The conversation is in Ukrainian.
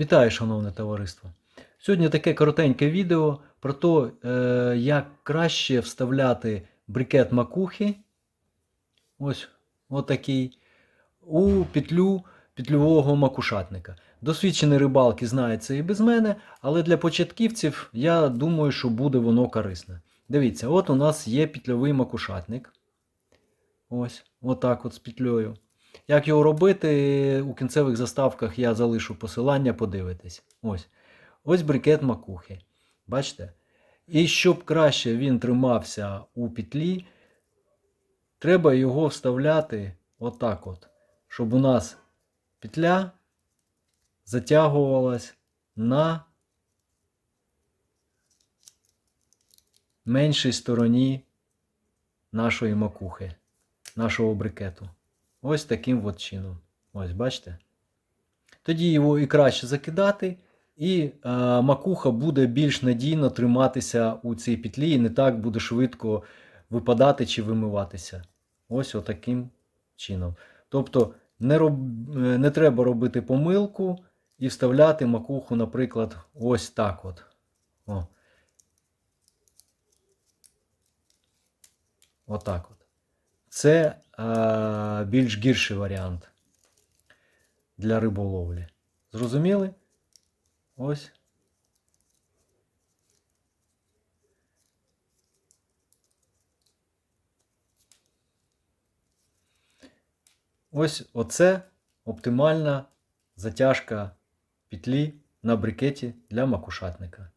Вітаю, шановне товариство! Сьогодні таке коротеньке відео про те, е, як краще вставляти брикет макухи, ось отакий, у петлю петлювого макушатника. Досвідчені рибалки знають і без мене, але для початківців я думаю, що буде воно корисне. Дивіться, от у нас є петльовий макушатник. Ось, отак от з петлею. Як його робити, у кінцевих заставках я залишу посилання, подивитись. Ось. Ось брикет макухи. Бачите? І щоб краще він тримався у петлі, треба його вставляти отак от, щоб у нас петля затягувалась на меншій стороні нашої макухи, нашого брикету. Ось таким от чином. Ось, бачите? Тоді його і краще закидати, і е, макуха буде більш надійно триматися у цій петлі і не так буде швидко випадати чи вимиватися. Ось отаким чином. Тобто не, роб... е, не треба робити помилку і вставляти макуху, наприклад, ось так от. О. Отак от. Це е, більш гірший варіант для риболовлі. Зрозуміли? Ось. Ось оце оптимальна затяжка петлі на брикеті для макушатника.